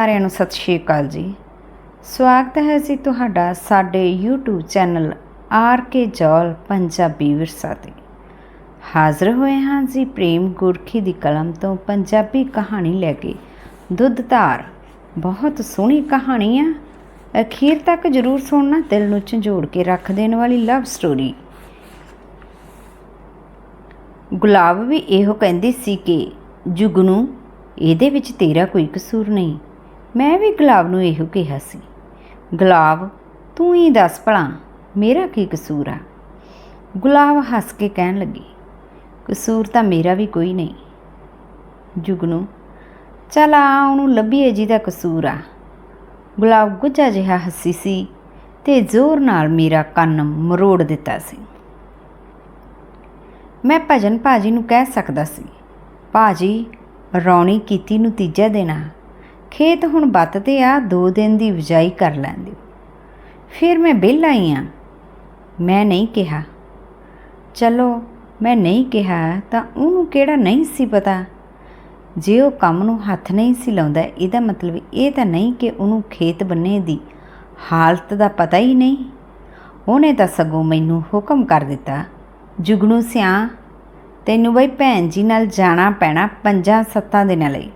ਸਾਰਿਆਂ ਨੂੰ ਸਤਿ ਸ਼੍ਰੀ ਅਕਾਲ ਜੀ। ਸਵਾਗਤ ਹੈ ਜੀ ਤੁਹਾਡਾ ਸਾਡੇ YouTube channel R K Jaul Punjabi Virsa ਤੇ ਹਾਜ਼ਰ ਹੋਏ ਹਾਂ ਜੀ ਪ੍ਰੇਮ ਗੁਰਖੀ ਦੀ ਕਲਮ ਤੋਂ ਪੰਜਾਬੀ ਕਹਾਣੀ ਲੈ ਕੇ। ਦੁੱਧਧਾਰ ਬਹੁਤ ਸੋਹਣੀ ਕਹਾਣੀ ਆ। ਅਖੀਰ ਤੱਕ ਜਰੂਰ ਸੁਣਨਾ, ਦਿਲ ਨੂੰ ਝੰਜੋੜ ਕੇ ਰੱਖ ਦੇਣ ਵਾਲੀ ਲਵ ਸਟੋਰੀ ਗੁਲਾਬ ਵੀ ਇਹੋ ਕਹਿੰਦੀ ਸੀ ਕਿ, ਜੁਗਨੂ, ਇਹਦੇ ਵਿੱਚ ਤੇਰਾ ਕੋਈ ਕਸੂਰ ਨਹੀਂ। ਮੈਂ ਵੀ ਗੁਲਾਬ ਨੂੰ ਇਹੋ ਕਿਹਾ ਸੀ। ਗੁਲਾਬ, ਤੂੰ ਹੀ ਦੱਸ ਭਲਾ, ਮੇਰਾ ਕੀ ਕਸੂਰ ਆ? ਗੁਲਾਬ ਹੱਸ ਕੇ ਕਹਿਣ ਲੱਗੀ। ਕਸੂਰ ਤਾਂ ਮੇਰਾ ਵੀ ਕੋਈ ਨਹੀਂ। ਜੁਗਨੂ, ਚਲ ਆ, ਉਹਨੂੰ ਲੱਭੀਏ ਜਿਹਦਾ ਕਸੂਰ ਆ। ਗੁਲਾਬ ਗੁੱਜਾ ਜਿਹਾ ਹੱਸੀ ਸੀ ਤੇ ਜ਼ੋਰ ਨਾਲ ਮੇਰਾ ਕੰਨ ਮਰੋੜ ਦਿੱਤਾ ਸੀ। ਮੈਂ ਭਜਨ ਭਾਜੀ ਨੂੰ ਕਹਿ ਸਕਦਾ ਸੀ, ਭਾਜੀ, ਰੌਣੀ ਕੀਤੀ ਨੂੰ ਤੀਜਾ ਦਿਨ ਆ। ਖੇਤ ਹੁਣ ਬੱਤ ਤੇ ਆ, ਦੋ ਦਿਨ ਦੀ ਵਜਾਈ ਕਰ ਲੈਂਦੇ। ਫਿਰ ਮੈਂ ਵਿਹਲਾ ਹੀ ਆ। ਮੈਂ ਨਹੀਂ ਕਿਹਾ। ਚਲੋ, ਮੈਂ ਨਹੀਂ ਕਿਹਾ ਤਾਂ ਉਹਨੂੰ ਕਿਹੜਾ ਨਹੀਂ ਸੀ ਪਤਾ? ਜੇ ਉਹ ਕੰਮ ਨੂੰ ਹੱਥ ਨਹੀਂ ਸੀ ਲਾਉਂਦਾ, ਇਹਦਾ ਮਤਲਬ ਇਹ ਤਾਂ ਨਹੀਂ ਕਿ ਉਹਨੂੰ ਖੇਤ ਬੰਨੇ ਦੀ ਹਾਲਤ ਦਾ ਪਤਾ ਹੀ ਨਹੀਂ। ਉਹਨੇ ਤਾਂ ਸਗੋਂ ਮੈਨੂੰ ਹੁਕਮ ਕਰ ਦਿੱਤਾ, ਜੁਗਨੂ ਸਿਆ ਤੈਨੂੰ ਬਈ ਭੈਣ ਜੀ ਨਾਲ ਜਾਣਾ ਪੈਣਾ ਪੰਜਾਂ ਸੱਤਾਂ ਦਿਨਾਂ ਲਈ।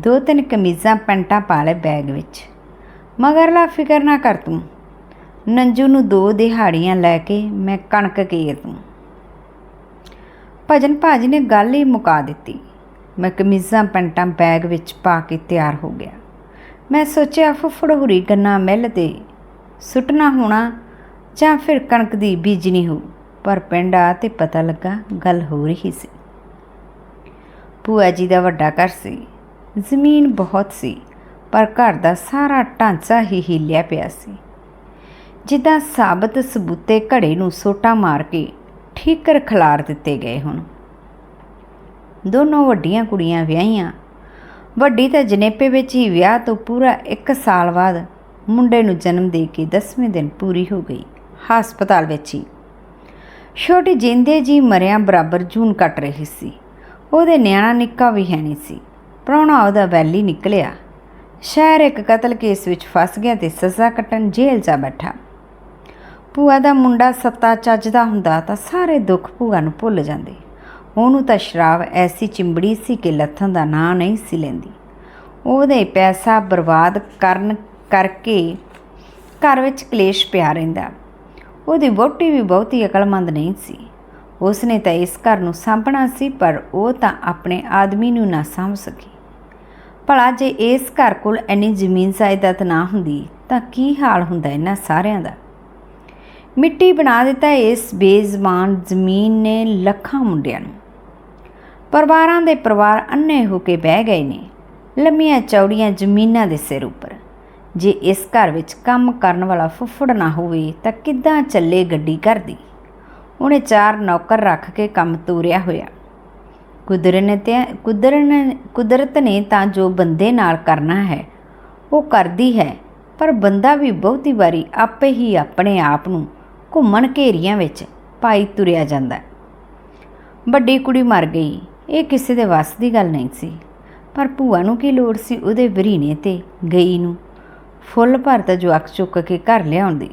ਦੋ ਤਿੰਨ ਕਮੀਜ਼ਾਂ ਪੈਂਟਾਂ ਪਾ ਲੈ ਬੈਗ ਵਿੱਚ। ਮਗਰਲਾ ਫਿਕਰ ਨਾ ਕਰ ਤੂੰ। ਨੰਜੂ ਨੂੰ ਦੋ ਦਿਹਾੜੀਆਂ ਲੈ ਕੇ ਮੈਂ ਕਣਕ ਕੇਰ ਤੂੰ ਭਜਨ ਭਾਜੀ ਨੇ ਗੱਲ ਹੀ ਮੁਕਾ ਦਿੱਤੀ। ਮੈਂ ਕਮੀਜ਼ਾਂ ਪੈਂਟਾਂ ਬੈਗ ਵਿੱਚ ਪਾ ਕੇ ਤਿਆਰ ਹੋ ਗਿਆ। ਮੈਂ ਸੋਚਿਆ, ਫੁੱਫੜ ਹੁਰੀ ਗੰਨਾ ਮਿੱਲ ਤੇ ਸੁੱਟਣਾ ਹੋਣਾ ਜਾਂ ਫਿਰ ਕਣਕ ਦੀ ਬੀਜਣੀ ਹੋ ਪਰ ਪਿੰਡ ਆ ਤੇ ਪਤਾ ਲੱਗਾ ਗੱਲ ਹੋ ਰਹੀ ਸੀ। ਭੂਆ ਜੀ ਦਾ ਵੱਡਾ ਘਰ ਸੀ। ਜ਼ਮੀਨ ਬਹੁਤ ਸੀ, ਪਰ ਘਰ ਦਾ ਸਾਰਾ ਢਾਂਚਾ ਹੀ ਹਿੱਲਿਆ ਪਿਆ ਸੀ। ਜਿੱਦਾਂ ਸਾਬਤ ਸਬੂਤੇ ਘੜੇ ਨੂੰ ਸੋਟਾ ਮਾਰ ਕੇ ਠੀਕਰ ਖਿਲਾਰ ਦਿੱਤੇ ਗਏ ਹੁਣ। ਦੋਨੋਂ ਵੱਡੀਆਂ ਕੁੜੀਆਂ ਵਿਆਹੀਆਂ। ਵੱਡੀ ਤਾਂ ਜਨੇਪੇ ਵਿੱਚ ਹੀ ਵਿਆਹ ਤੋਂ ਪੂਰਾ 1 ਸਾਲ ਬਾਅਦ ਮੁੰਡੇ ਨੂੰ ਜਨਮ ਦੇ ਕੇ 10ਵੇਂ ਦਿਨ ਪੂਰੀ ਹੋ ਗਈ, ਹਸਪਤਾਲ ਵਿੱਚ ਹੀ। ਛੋਟੀ ਜਿੰਦੇ ਜੀ ਮਰਿਆਂ ਬਰਾਬਰ ਜੂਨ ਕੱਟ ਰਹੀ ਸੀ। ਉਹਦੇ ਨਿਆਣਾ ਨਿੱਕਾ ਵੀ ਹੈ ਨਹੀਂ ਸੀ। ਪ੍ਰਾਹੁਣਾ ਉਹਦਾ ਵੈਲੀ ਨਿਕਲਿਆ। ਸ਼ਹਿਰ ਇੱਕ ਕਤਲ ਕੇਸ ਵਿੱਚ ਫਸ ਗਿਆ ਤੇ ਸਜ਼ਾ ਕੱਟਣ ਜੇਲ੍ਹ 'ਚ ਬੈਠਾ। ਭੂਆ ਦਾ ਮੁੰਡਾ ਸੱਤਾ ਚੱਜਦਾ ਹੁੰਦਾ ਤਾਂ ਸਾਰੇ ਦੁੱਖ ਭੂਆ ਨੂੰ ਭੁੱਲ ਜਾਂਦੇ। ਉਹਨੂੰ ਤਾਂ ਸ਼ਰਾਬ ਐਸੀ ਚਿੰਬੜੀ ਸੀ ਕਿ ਲੱਥਾਂ ਦਾ ਨਾਂ ਨਹੀਂ ਸੀ ਲੈਂਦੀ। ਉਹਦੇ ਪੈਸਾ ਬਰਬਾਦ ਕਰਨ ਕਰਕੇ ਘਰ ਵਿੱਚ ਕਲੇਸ਼ ਪਿਆ ਰਹਿੰਦਾ। ਉਹਦੀ ਵੋਟੀ ਵੀ ਬਹੁਤੀ ਅਕਲਮੰਦ ਨਹੀਂ ਸੀ। ਉਸਨੇ ਤਾਂ ਇਸ ਘਰ ਨੂੰ ਸਾਂਭਣਾ ਸੀ, ਪਰ ਉਹ ਤਾਂ ਆਪਣੇ ਆਦਮੀ ਨੂੰ ਨਾ ਸਾਂਭ ਸਕੀ। ਭਲਾ ਜੇ ਇਸ ਘਰ ਕੋਲ ਐਨੀ ਜ਼ਮੀਨ ਜਾਇਦਾਦ ਨਾ ਹੁੰਦੀ, ਤਾਂ ਕੀ ਹਾਲ ਹੁੰਦਾ ਇਹਨਾਂ ਸਾਰਿਆਂ ਦਾ? ਮਿੱਟੀ ਬਣਾ ਦਿੱਤਾ ਇਸ ਬੇਜ਼ਬਾਨ ਜ਼ਮੀਨ ਨੇ ਲੱਖਾਂ ਮੁੰਡਿਆਂ ਨੂੰ। ਪਰਿਵਾਰਾਂ ਦੇ ਪਰਿਵਾਰ ਅੰਨੇ ਹੋ ਕੇ ਬਹਿ ਗਏ ਨੇ, ਲੰਮੀਆਂ ਚੌੜੀਆਂ ਜ਼ਮੀਨਾਂ ਦੇ ਸਿਰ ਉੱਪਰ। ਜੇ ਇਸ ਘਰ ਵਿੱਚ ਕੰਮ ਕਰਨ ਵਾਲਾ ਫੁੱਫੜ ਨਾ ਹੋਵੇ, ਤਾਂ ਕਿੱਦਾਂ ਚੱਲੇ ਗੱਡੀ ਕਰਦੀ ਉਹਨੇ ਚਾਰ ਨੌਕਰ ਰੱਖ ਕੇ ਕੰਮ ਤੋਰਿਆ ਹੋਇਆ। ਕੁਦਰਤ ਨੇ ਕੁਦਰਤ ਕੁਦਰਤ ਨੇ ਤਾਂ ਜੋ ਬੰਦੇ ਨਾਲ ਕਰਨਾ ਹੈ, ਉਹ ਕਰਦੀ ਹੈ, ਪਰ ਬੰਦਾ ਵੀ ਬਹੁਤੀ ਵਾਰੀ ਆਪੇ ਹੀ ਆਪਣੇ ਆਪ ਨੂੰ ਘੁੰਮਣ ਘੇਰੀਆਂ ਵਿੱਚ ਪਾਈ ਤੁਰਿਆ ਜਾਂਦਾ ਵੱਡੀ ਕੁੜੀ ਮਰ ਗਈ, ਇਹ ਕਿਸੇ ਦੇ ਵੱਸ ਦੀ ਗੱਲ ਨਹੀਂ ਸੀ, ਪਰ ਭੂਆ ਨੂੰ ਕੀ ਲੋੜ ਸੀ ਉਹਦੇ ਵਰੀਨੇ ਤੇ ਗਈ ਨੂੰ? ਫੁੱਲ ਭਰ ਤਾਂ ਜਵਾਕ ਚੁੱਕ ਕੇ ਘਰ ਲਿਆਉਂਦੀ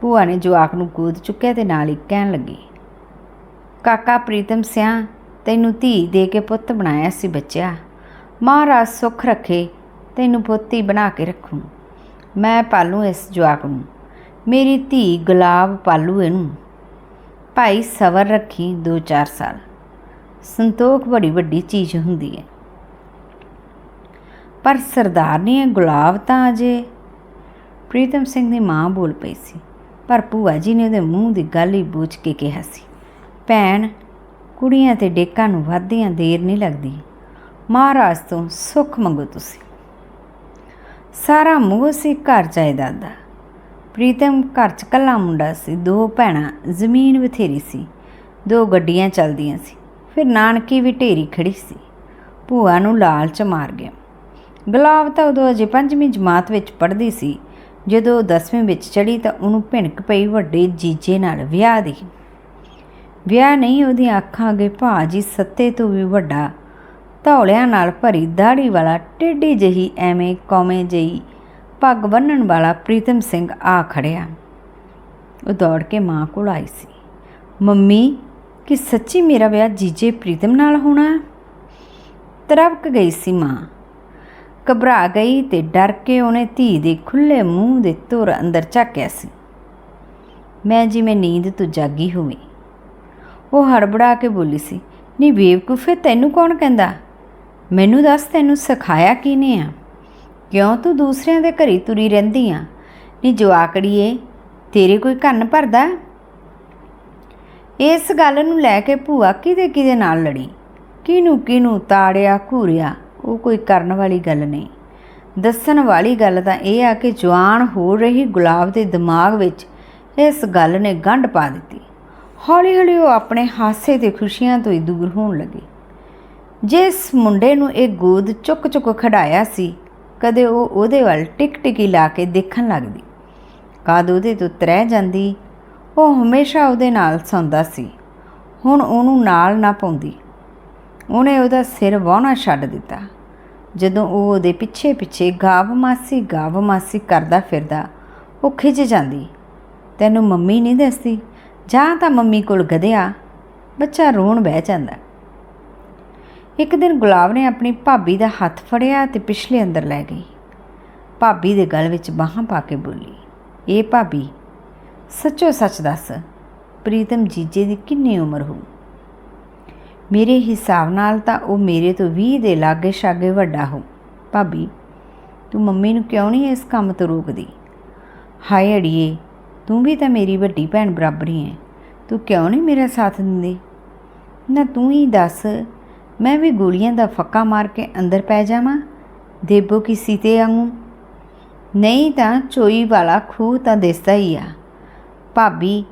ਭੂਆ ਨੇ ਜਵਾਕ ਨੂੰ ਗੋਦ ਚੁੱਕਿਆ ਤੇ ਨਾਲ ਹੀ ਕਹਿਣ ਲੱਗੀ, ਕਾਕਾ, ਪ੍ਰੀਤਮ ਸਿਆ ਤੈਨੂੰ ਧੀ ਦੇ ਕੇ ਪੁੱਤ ਬਣਾਇਆ ਸੀ ਬੱਚਿਆ। ਮਹਾਰਾਜ ਸੁੱਖ ਰੱਖੇ, ਤੈਨੂੰ ਪੁੱਤੀ ਬਣਾ ਕੇ ਰੱਖੂ। ਮੈਂ ਪਾਲੂ ਇਸ ਜਵਾਕ ਨੂੰ। ਮੇਰੀ ਧੀ ਗੁਲਾਬ ਪਾਲੂ ਇਹਨੂੰ। ਭਾਈ ਸਬਰ ਰੱਖੀ 2-4 ਸਾਲ। ਸੰਤੋਖ ਬੜੀ ਵੱਡੀ ਚੀਜ਼ ਹੁੰਦੀ ਹੈ। ਪਰ ਸਰਦਾਰ ਨੇ ਗੁਲਾਬ ਤਾਂ ਅਜੇ ਪ੍ਰੀਤਮ ਸਿੰਘ ਦੀ ਮਾਂ ਬੋਲ ਪਈ ਸੀ। ਪਰ ਭੂਆ ਜੀ ਨੇ ਉਹਦੇ ਮੂੰਹ ਦੀ ਗੱਲ ਹੀ ਬੂਝ ਕੇ ਕਿਹਾ ਸੀ। ਭੈਣ ਕੁੜੀਆਂ ਤੇ ਡੇਕਾਂ ਨੂੰ ਵਾਧੀਆਂ ਦੇਰ ਨਹੀਂ ਲੱਗਦੀ। ਮਹਾਰਾਜ ਤੋਂ ਸੁੱਖ ਮੰਗੋ ਤੁਸੀਂ। ਸਾਰਾ ਮੂੰਹ ਸੀ ਘਰ ਜਾਇਦਾਦ ਦਾ ਪ੍ਰੀਤਮ ਘਰ 'ਚ ਕੱਲਾ ਮੁੰਡਾ ਸੀ, ਦੋ ਭੈਣਾਂ, ਜ਼ਮੀਨ ਬਥੇਰੀ ਸੀ, ਦੋ ਗੱਡੀਆਂ ਚੱਲਦੀਆਂ ਸੀ, ਫਿਰ ਨਾਨਕੀ ਵੀ ਢੇਰੀ ਖੜੀ ਸੀ। ਭੂਆ ਨੂੰ ਲਾਲਚ ਮਾਰ ਗਿਆ। ਗੁਲਾਬ ਤਾਂ ਉਦੋਂ ਅਜੇ ਪੰਜਵੀਂ ਜਮਾਤ ਵਿੱਚ ਪੜ੍ਹਦੀ ਸੀ। ਜਦੋਂ ਉਹ 10ਵੀਂ ਵਿੱਚ ਚੜੀ ਤਾਂ ਉਹਨੂੰ ਭਿਣਕ ਪਈ ਵੱਡੇ ਜੀਜੇ ਨਾਲ ਵਿਆਹ ਦੀ। ਵਿਆਹ ਨਹੀਂ, ਉਹਦੀਆਂ ਅੱਖਾਂ ਅੱਗੇ ਭਾਜੀ ਸੱਤੇ ਤੋਂ ਵੀ ਵੱਡਾ, ਧੌਲਿਆਂ ਨਾਲ ਭਰੀ ਦਾੜੀ ਵਾਲਾ ਟੇਢੀ ਜਹੀ ਐਵੇਂ ਕੌਮੇ ਜਹੀ ਪੱਗ ਬੰਨਣ ਵਾਲਾ ਪ੍ਰੀਤਮ ਸਿੰਘ ਆ ਖੜਿਆ। ਉਹ ਦੌੜ ਕੇ ਮਾਂ ਕੋਲ ਆਈ ਸੀ। ਮੰਮੀ, ਕਿ ਸੱਚੀ ਮੇਰਾ ਵਿਆਹ ਜੀਜੇ ਪ੍ਰੀਤਮ ਨਾਲ ਹੋਣਾ? ਤਰਵਕ ਗਈ ਸੀ ਮਾਂ। ਘਬਰਾ ਗਈ ਤੇ ਡਰ ਕੇ ਉਹਨੇ ਧੀ ਦੇ ਖੁੱਲੇ ਮੂੰਹ ਦੇ ਧੁਰ ਅੰਦਰ ਝਾਕਿਆ ਸੀ। ਮੈਂ ਜਿਵੇਂ ਨੀਂਦ ਤੋਂ ਜਾਗੀ ਹੋਵੇ ਉਹ ਹੜਬੜਾ ਕੇ ਬੋਲੀ ਸੀ ਨਹੀਂ ਬੇਵਕੂਫੇ ਤੈਨੂੰ ਕੌਣ ਕਹਿੰਦਾ? ਮੈਨੂੰ ਦੱਸ ਤੈਨੂੰ ਸਿਖਾਇਆ ਕਿਨੇ ਆ? ਕਿਉਂ ਤੂੰ ਦੂਸਰਿਆਂ ਦੇ ਘਰੀ ਤੁਰੀ ਰਹਿੰਦੀ ਆ? ਨੀ ਜਵਾਕੜੀਏ, ਤੇਰੇ ਕੋਈ ਕੰਨ ਭਰਦਾ? ਇਸ ਗੱਲ ਨੂੰ ਲੈ ਕੇ ਭੂਆ ਕਿਹਦੇ ਕਿਹਦੇ ਨਾਲ ਲੜੀ? ਕਿਹਨੂੰ ਕਿਹਨੂੰ ਤਾੜਿਆ, ਘੂਰਿਆ, ਉਹ ਕੋਈ ਕਰਨ ਵਾਲੀ ਗੱਲ ਨਹੀਂ। ਦੱਸਣ ਵਾਲੀ ਗੱਲ ਤਾਂ ਇਹ ਆ ਕਿ ਜਵਾਨ ਹੋ ਰਹੀ ਗੁਲਾਬ ਦੇ ਦਿਮਾਗ ਵਿੱਚ ਇਸ ਗੱਲ ਨੇ ਗੰਢ ਪਾ ਦਿੱਤੀ। ਹੌਲੀ ਹੌਲੀ ਉਹ ਆਪਣੇ ਹਾਸੇ ਤੇ ਖੁਸ਼ੀਆਂ ਤੋਂ ਹੀ ਦੂਰ ਹੋਣ ਲੱਗੀ। ਜਿਸ ਮੁੰਡੇ ਨੂੰ ਇਹ ਗੋਦ ਚੁੱਕ ਚੁੱਕ ਖੜਾਇਆ ਸੀ, ਕਦੇ ਉਹ ਉਹਦੇ ਵੱਲ ਟਿਕ ਟਿਕੀ ਲਾ ਕੇ ਦੇਖਣ ਲੱਗਦੀ। ਕਦ ਉਹਦੇ ਤੋਂ ਤਰਹਿ ਜਾਂਦੀ, ਉਹ ਹਮੇਸ਼ਾ ਉਹਦੇ ਨਾਲ ਸੌਂਦਾ ਸੀ। ਹੁਣ ਉਹਨੂੰ ਨਾਲ ਨਾ ਪਾਉਂਦੀ। ਉਹਨੇ ਉਹਦਾ ਸਿਰ ਵਾਹਣਾ ਛੱਡ ਦਿੱਤਾ। ਜਦੋਂ ਉਹ ਉਹਦੇ ਪਿੱਛੇ ਪਿੱਛੇ ਗਾਵ ਮਾਸੀ ਗਾਵ ਮਾਸੀ ਕਰਦਾ ਫਿਰਦਾ, ਉਹ ਖਿੱਚ ਜਾਂਦੀ। ਤੈਨੂੰ ਮੰਮੀ ਨਹੀਂ ਦੱਸਦੀ? ਜਾਂ ਤਾਂ ਮੰਮੀ ਕੋਲ ਗਧਿਆ, ਬੱਚਾ ਰੋਣ ਬਹਿ ਜਾਂਦਾ। ਇੱਕ ਦਿਨ ਗੁਲਾਬ ਨੇ ਆਪਣੀ ਭਾਬੀ ਦਾ ਹੱਥ ਫੜਿਆ ਤੇ ਪਿਛਲੇ ਅੰਦਰ ਲੈ ਗਈ। ਭਾਬੀ ਦੇ ਗਲ ਵਿੱਚ ਬਾਹਾਂ ਪਾ ਕੇ ਬੋਲੀ, ਇਹ ਭਾਬੀ, ਸੱਚੋ ਸੱਚ ਦੱਸ, ਪ੍ਰੀਤਮ ਜੀਜੇ ਦੀ ਕਿੰਨੀ ਉਮਰ ਹੋ ਮੇਰੇ ਹਿਸਾਬ ਨਾਲ ਤਾਂ ਉਹ ਮੇਰੇ ਤੋਂ 20 ਦੇ ਲਾਗੇ ਛਾਗੇ ਵੱਡਾ ਹੋ ਭਾਬੀ, ਤੂੰ ਮੰਮੀ ਨੂੰ ਕਿਉਂ ਨਹੀਂ ਇਸ ਕੰਮ ਤੋਂ ਰੋਕਦੀ? ਹਾਏ ਅੜੀਏ ਤੂੰ ਵੀ ਤਾਂ ਮੇਰੀ ਵੱਡੀ ਭੈਣ ਬਰਾਬਰੀ ਹੈ ਤੂੰ ਕਿਉਂ ਨਹੀਂ ਮੇਰਾ ਸਾਥ ਦਿੰਦੀ? ਨਾ ਤੂੰ ਹੀ ਦੱਸ, ਮੈਂ ਵੀ ਗੋਲੀਆਂ ਦਾ ਫੱਕਾ ਮਾਰ ਕੇ ਅੰਦਰ ਪੈ ਜਾਵਾਂ? ਦੇਬੋ ਕੀ ਸੀਤੇ ਵਾਂਗੂ? ਨਹੀਂ ਤਾਂ ਚੋਈ ਵਾਲਾ ਖੂਹ ਤਾਂ ਦਿਸਦਾ ਹੀ ਆ। ਭਾਬੀ,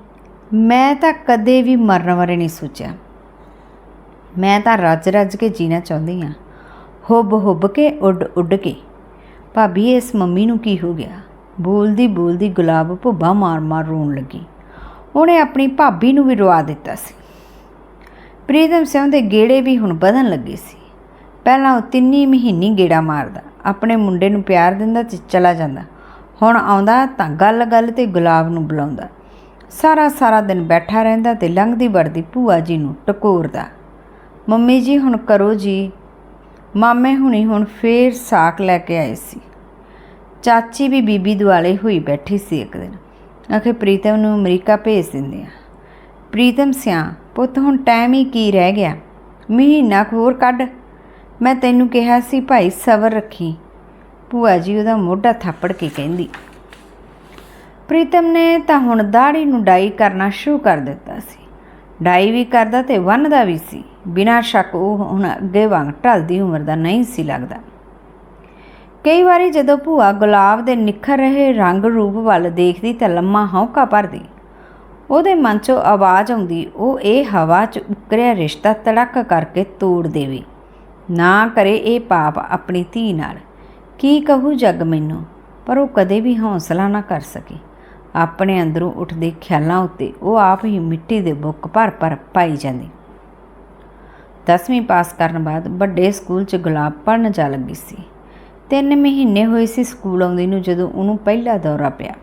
ਮੈਂ ਤਾਂ ਕਦੇ ਵੀ ਮਰਨ ਬਾਰੇ ਨਹੀਂ ਸੋਚਿਆ। ਮੈਂ ਤਾਂ ਰੱਜ ਰੱਜ ਕੇ ਜੀਣਾ ਚਾਹੁੰਦੀ ਆ ਹੁੱਬ ਹੁੱਬ ਕੇ ਉੱਡ ਉੱਡ ਕੇ। ਭਾਬੀ, ਇਸ ਮੰਮੀ ਨੂੰ ਕੀ ਹੋ ਗਿਆ? ਬੋਲਦੀ ਬੋਲਦੀ ਗੁਲਾਬ ਭੁੱਬਾ ਮਾਰ ਮਾਰ ਰੋਣ ਲੱਗੀ। ਉਹਨੇ ਆਪਣੀ ਭਾਬੀ ਨੂੰ ਵੀ ਰਵਾ ਦਿੱਤਾ ਸੀ। ਪ੍ਰੀਤਮ ਸਿੰਘ ਦੇ ਗੇੜੇ ਵੀ ਹੁਣ ਵਧਣ ਲੱਗੇ ਸੀ। ਪਹਿਲਾਂ ਉਹ ਤਿੰਨੀ ਮਹੀਨੀ ਗੇੜਾ ਮਾਰਦਾ, ਆਪਣੇ ਮੁੰਡੇ ਨੂੰ ਪਿਆਰ ਦਿੰਦਾ ਤੇ ਚਲਾ ਜਾਂਦਾ। ਹੁਣ ਆਉਂਦਾ ਤਾਂ ਗੱਲ ਗੱਲ ਤੇ ਗੁਲਾਬ ਨੂੰ ਬੁਲਾਉਂਦਾ। ਸਾਰਾ ਸਾਰਾ ਦਿਨ ਬੈਠਾ ਰਹਿੰਦਾ ਤੇ ਲੰਘਦੀ ਵੜਦੀ ਭੂਆ ਜੀ ਨੂੰ ਟਕੋਰਦਾ। ਮੰਮੀ ਜੀ ਹੁਣ ਕਰੋ ਜੀ। ਮਾਮੇ ਹੁਣੀ ਹੁਣ ਫੇਰ ਸਾਕ ਲੈ ਕੇ ਆਏ ਸੀ। ਚਾਚੀ ਵੀ ਬੀਬੀ ਦੁਆਲੇ ਹੋਈ ਬੈਠੀ ਸੀ ਇੱਕ ਦਿਨ। ਆਖੇ, ਪ੍ਰੀਤਮ ਨੂੰ ਅਮਰੀਕਾ ਭੇਜ ਦਿੰਦੇ ਆ। ਪ੍ਰੀਤਮ ਸਿਆ ਪੁੱਤ, ਹੁਣ ਟਾਈਮ ਹੀ ਕੀ ਰਹਿ ਗਿਆ? ਮਹੀਨਾ ਕੁ ਹੋਰ ਕੱਢ। ਮੈਂ ਤੈਨੂੰ ਕਿਹਾ ਸੀ ਭਾਈ ਸਬਰ ਰੱਖੀ। ਭੂਆ ਜੀ ਉਹਦਾ ਮੋਢਾ ਥੱਪੜ ਕੇ ਕਹਿੰਦੀ। ਪ੍ਰੀਤਮ ਨੇ ਤਾਂ ਹੁਣ ਦਾੜੀ ਨੂੰ ਡਾਈ ਕਰਨਾ ਸ਼ੁਰੂ ਕਰ ਦਿੱਤਾ ਸੀ। ਡਾਈ ਵੀ ਕਰਦਾ ਤੇ ਵੰਨਦਾ ਵੀ ਸੀ। ਬਿਨਾਂ ਸ਼ੱਕ ਉਹ ਹੁਣ ਅੱਗੇ ਵਾਂਗ ਢਲਦੀ ਉਮਰ ਦਾ ਨਹੀਂ ਸੀ ਲੱਗਦਾ। ਕਈ ਵਾਰੀ ਜਦੋਂ ਭੂਆ ਗੁਲਾਬ ਦੇ ਨਿਖਰ ਰਹੇ ਰੰਗ ਰੂਪ ਵੱਲ ਦੇਖਦੀ ਤਾਂ ਲੰਮਾ ਹੌਂਕਾ ਭਰਦੀ। ਉਹਦੇ ਮਨ 'ਚੋਂ ਆਵਾਜ਼ ਆਉਂਦੀ, ਉਹ ਇਹ ਹਵਾ 'ਚ ਉੱਕਰਿਆ ਰਿਸ਼ਤਾ ਤੜਕ ਕਰਕੇ ਤੋੜ ਦੇਵੇ। ਨਾ ਕਰੇ ਇਹ ਪਾਪ ਆਪਣੀ ਧੀ ਨਾਲ। ਕੀ ਕਹੂ ਜੱਗ ਮੈਨੂੰ? ਪਰ ਉਹ ਕਦੇ ਵੀ ਹੌਸਲਾ ਨਾ ਕਰ ਸਕੇ। ਆਪਣੇ ਅੰਦਰੋਂ ਉੱਠਦੇ ਖਿਆਲਾਂ ਉੱਤੇ ਉਹ ਆਪ ਹੀ ਮਿੱਟੀ ਦੇ ਬੁੱਕ ਭਰ ਭਰ ਪਾਈ ਜਾਂਦੀ। 10ਵੀਂ ਪਾਸ ਕਰਨ ਬਾਅਦ ਵੱਡੇ ਸਕੂਲ 'ਚ ਗੁਲਾਬ ਪੜਨ ਜਾ ਲੱਗੀ ਸੀ। ਤਿੰਨ ਮਹੀਨੇ ਹੋਏ ਸੀ ਸਕੂਲ ਆਉਂਦੀ ਨੂੰ ਜਦੋਂ ਉਹਨੂੰ ਪਹਿਲਾ ਦੌਰਾ ਪਿਆ।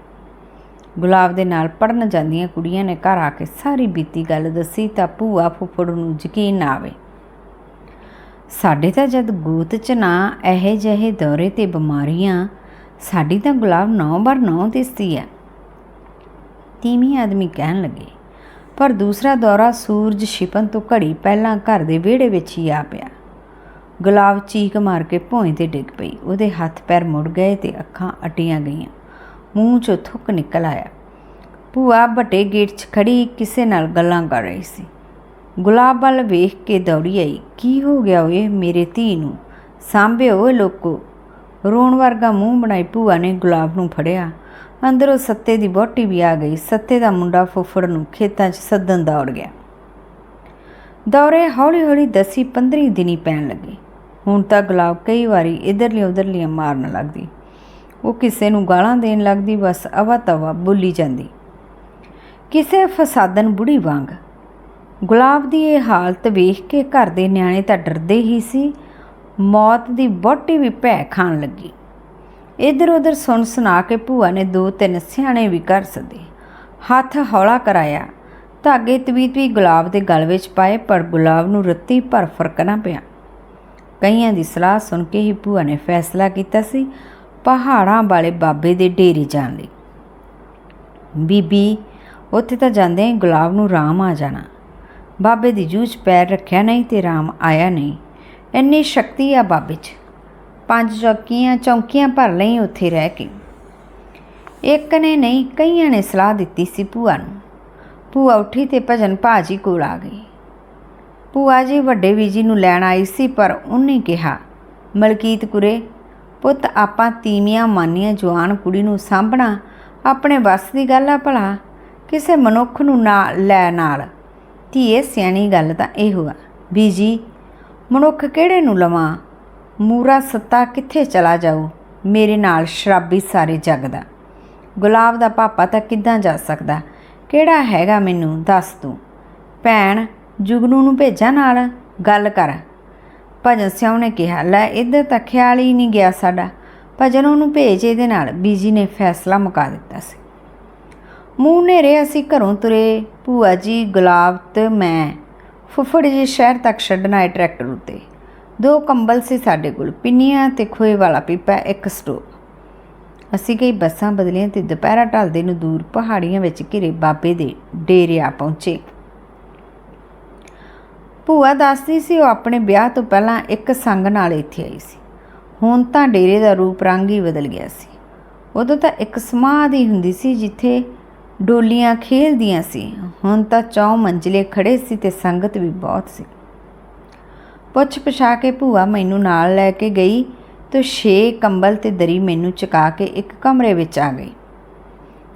ਗੁਲਾਬ ਦੇ ਨਾਲ ਪੜਨ ਜਾਂਦੀਆਂ ਕੁੜੀਆਂ ਨੇ ਘਰ ਆ ਕੇ ਸਾਰੀ ਬੀਤੀ ਗੱਲ ਦੱਸੀ ਤਾਂ ਭੂਆ ਫੁੱਫੜ ਨੂੰ ਯਕੀਨ ਨਾ ਆਵੇ। ਸਾਡੇ ਤਾਂ ਜਦ ਗੋਤ 'ਚ ਨਾ ਇਹੇ ਜਿਹੇ ਦੌਰੇ ਤੇ ਬਿਮਾਰੀਆਂ, ਸਾਡੀ ਤਾਂ ਗੁਲਾਬ ਨੌ ਬਾਰ ਨੌ ਦਿਸਦੀ ਹੈ ਤੀਵੀਂ ਆਦਮੀ ਕਹਿਣ ਲੱਗੇ, ਪਰ ਦੂਸਰਾ ਦੌਰਾ ਸੂਰਜ ਛਿਪਣ ਤੋਂ ਘੜੀ ਪਹਿਲਾਂ ਘਰ ਦੇ ਵਿਹੜੇ ਵਿੱਚ ਹੀ ਆ ਪਿਆ। ਗੁਲਾਬ ਚੀਕ ਮਾਰ ਕੇ ਭੋਏ ਤੇ ਡਿੱਗ ਪਈ। ਉਹਦੇ ਹੱਥ ਪੈਰ ਮੁੜ ਗਏ ਤੇ ਅੱਖਾਂ ਅਟੀਆਂ ਗਈਆਂ। ਮੂੰਹ 'ਚੋਂ ਥੁੱਕ ਨਿਕਲ ਆਇਆ। ਭੂਆ ਵੱਡੇ ਗੇਟ 'ਚ ਖੜੀ ਕਿਸੇ ਨਾਲ ਗੱਲਾਂ ਕਰ ਰਹੀ ਸੀ। ਗੁਲਾਬ ਵੱਲ ਵੇਖ ਕੇ ਦੌੜੀ ਆਈ। ਕੀ ਹੋ ਗਿਆ ਓਏ ਮੇਰੇ ਧੀ ਨੂੰ? ਸਾਂਭਿਓ ਲੋਕੋ? ਰੋਣ ਵਰਗਾ ਮੂੰਹ ਬਣਾਈ ਭੂਆ ਨੇ ਗੁਲਾਬ ਨੂੰ ਫੜਿਆ। ਅੰਦਰੋਂ ਸੱਤੇ ਦੀ ਬੋਟੀ ਵੀ ਆ ਗਈ। ਸੱਤੇ ਦਾ ਮੁੰਡਾ ਫੁੱਫੜ ਨੂੰ ਖੇਤਾਂ 'ਚ ਸੱਦਣ ਦੌੜ ਗਿਆ। ਦੌਰੇ ਹੌਲੀ ਹੌਲੀ ਦਸੀ 15 ਦਿਨੀ ਪੈਣ ਲੱਗੇ। ਹੁਣ ਤਾਂ ਗੁਲਾਬ ਕਈ ਵਾਰੀ ਇਧਰਲੀਆਂ ਉਧਰਲੀਆਂ ਮਾਰਨ ਲੱਗਦੀ। ਉਹ ਕਿਸੇ ਨੂੰ ਗਾਲਾਂ ਦੇਣ ਲੱਗਦੀ, ਬਸ ਅਵਾ ਤਵਾ ਬੁੱਲੀ ਜਾਂਦੀ। ਕਿਸੇ ਫਸਾਦਨ ਬੁੜੀ ਵਾਂਗ। ਗੁਲਾਬ ਦੀ ਇਹ ਹਾਲਤ ਵੇਖ ਕੇ ਘਰ ਦੇ ਨਿਆਣੇ ਤਾਂ ਡਰਦੇ ਹੀ ਸੀ। ਮੌਤ ਦੀ ਬੋਟੀ ਵੀ ਭੈ ਖਾਣ ਲੱਗੀ। ਇਧਰ ਉਧਰ ਸੁਣ ਸੁਣਾ ਕੇ ਭੂਆ ਨੇ ਦੋ ਤਿੰਨ ਸਿਆਣੇ ਵੀ ਕਰ ਸਦੇ। ਹੱਥ ਹੌਲਾ ਕਰਾਇਆ। ਧਾਗੇ ਤਵੀਤ ਵੀ ਗੁਲਾਬ ਦੇ ਗਲ ਵਿੱਚ ਪਾਏ, ਪਰ ਗੁਲਾਬ ਨੂੰ ਰੱਤੀ ਭਰ ਫ਼ਰਕ ਨਾ ਪਿਆ। ਕਈਆਂ ਦੀ ਸਲਾਹ ਸੁਣ ਕੇ ਹੀ ਭੂਆ ਨੇ ਫੈਸਲਾ ਕੀਤਾ ਸੀ, ਪਹਾੜਾਂ ਵਾਲੇ ਬਾਬੇ ਦੇ ਡੇਰੇ ਜਾਣ ਲਈ। ਬੀਬੀ, ਉੱਥੇ ਤਾਂ ਜਾਂਦੇ ਹੀ ਗੁਲਾਬ ਨੂੰ ਰਾਮ ਆ ਜਾਣਾ। ਬਾਬੇ ਦੀ ਜੂਝ ਪੈਰ ਰੱਖਿਆ ਨਹੀਂ ਤੇ ਰਾਮ ਆਇਆ ਨਹੀਂ। ਇੰਨੀ ਸ਼ਕਤੀ ਆ ਬਾਬੇ 'ਚ। ਪੰਜ ਚੌਕੀਆਂ ਚੌਕੀਆਂ ਭਰ ਲਈ ਉੱਥੇ ਰਹਿ ਕੇ। ਇੱਕ ਨੇ ਨਹੀਂ, ਕਈਆਂ ਨੇ ਸਲਾਹ ਦਿੱਤੀ ਸੀ ਭੂਆ ਨੂੰ। ਭੂਆ ਉੱਠੀ ਤੇ ਭਜਨ ਭਾਜੀ ਕੋਲ ਆ ਗਈ। ਭੂਆ ਜੀ ਵੱਡੇ ਵੀਜੀ ਨੂੰ ਲੈਣ ਆਈ ਸੀ, ਪਰ ਉਹਨੇ ਕਿਹਾ, ਮਲਕੀਤ ਕੁਰੇ, ਪੁੱਤ ਆਪਾਂ ਤੀਵੀਆਂ ਮਾਨੀਆਂ ਜਵਾਨ ਕੁੜੀ ਨੂੰ ਸਾਂਭਣਾ ਆਪਣੇ ਵੱਸ ਦੀ ਗੱਲ ਆ ਭਲਾ, ਕਿਸੇ ਮਨੁੱਖ ਨੂੰ ਨਾ ਲੈ ਨਾਲ। ਧੀਏ, ਸਿਆਣੀ ਗੱਲ ਤਾਂ ਇਹੋ ਆ। ਬੀਜੀ ਮਨੁੱਖ ਕਿਹੜੇ ਨੂੰ ਲਵਾਂ? ਮੂਰਾ ਸੱਤਾ ਕਿੱਥੇ ਚਲਾ ਜਾਊ? ਮੇਰੇ ਨਾਲ ਸ਼ਰਾਬੀ ਸਾਰੇ ਜੱਗ ਦਾ ਗੁਲਾਬ ਦਾ ਪਾਪਾ ਤਾਂ ਕਿੱਦਾਂ ਜਾ ਸਕਦਾ? ਕਿਹੜਾ ਹੈਗਾ ਮੈਨੂੰ? ਦੱਸ ਤੂੰ। ਭੈਣ ਜੁਗਨੂ ਨੂੰ ਭੇਜਾਂ ਨਾਲ ਗੱਲ ਕਰ। ਭਜਨ ਸਿਉ ਨੇ ਕਿਹਾ, ਲੈ, ਇੱਧਰ ਤਾਂ ਖਿਆਲ ਹੀ ਨਹੀਂ ਗਿਆ ਸਾਡਾ। ਭਜਨ ਉਹਨੂੰ ਭੇਜ ਇਹਦੇ ਨਾਲ। ਬੀਜੀ ਨੇ ਫੈਸਲਾ ਮੁਕਾ ਦਿੱਤਾ ਸੀ। ਮੂੰਹ ਨੇਰੇ ਅਸੀਂ ਘਰੋਂ ਤੁਰੇ। ਭੂਆ ਜੀ ਗੁਲਾਬ ਤੇ ਮੈਂ। ਫੁੱਫੜ ਜੀ ਸ਼ਹਿਰ ਤੱਕ ਛੱਡਣ ਆਏ ਟਰੈਕਟਰ ਉੱਤੇ। ਦੋ ਕੰਬਲ ਸੀ ਸਾਡੇ ਕੋਲ। ਪਿੰਨੀਆਂ ਤੇ ਖੋਏ ਵਾਲਾ ਪੀਪਾ, ਇੱਕ ਸਟੋਵ। ਅਸੀਂ ਕਈ ਬੱਸਾਂ ਬਦਲੀਆਂ ਤੇ ਦੁਪਹਿਰਾ ਢਲਦੇ ਨੂੰ ਦੂਰ ਪਹਾੜੀਆਂ ਵਿੱਚ ਘਿਰੇ ਬਾਬੇ ਦੇ ਡੇਰੇ ਆ ਪਹੁੰਚੇ। ਭੂਆ ਦੱਸਦੀ ਸੀ ਉਹ ਆਪਣੇ ਵਿਆਹ ਤੋਂ ਪਹਿਲਾਂ ਇੱਕ ਸੰਗ ਨਾਲ ਇੱਥੇ ਆਈ ਸੀ। ਹੁਣ ਤਾਂ ਡੇਰੇ ਦਾ ਰੂਪ ਰੰਗ ਹੀ ਬਦਲ ਗਿਆ ਸੀ। ਉਦੋਂ ਤਾਂ ਇੱਕ ਸਮਾਧੀ ਹੁੰਦੀ ਸੀ ਜਿੱਥੇ ਡੋਲੀਆਂ ਖੇਲਦੀਆਂ ਸੀ। ਹੁਣ ਤਾਂ ਚੌ ਮੰਜ਼ਲੇ ਖੜੇ ਸੀ ਤੇ ਸੰਗਤ ਵੀ ਬਹੁਤ ਸੀ। ਪੁੱਛ ਪਛਾ ਕੇ ਭੂਆ ਮੈਨੂੰ ਨਾਲ ਲੈ ਕੇ ਗਈ ਤੇ ਛੇ ਕੰਬਲ ਤੇ ਦਰੀ ਮੈਨੂੰ ਚੁਕਾ ਕੇ ਇੱਕ ਕਮਰੇ ਵਿੱਚ ਆ ਗਈ।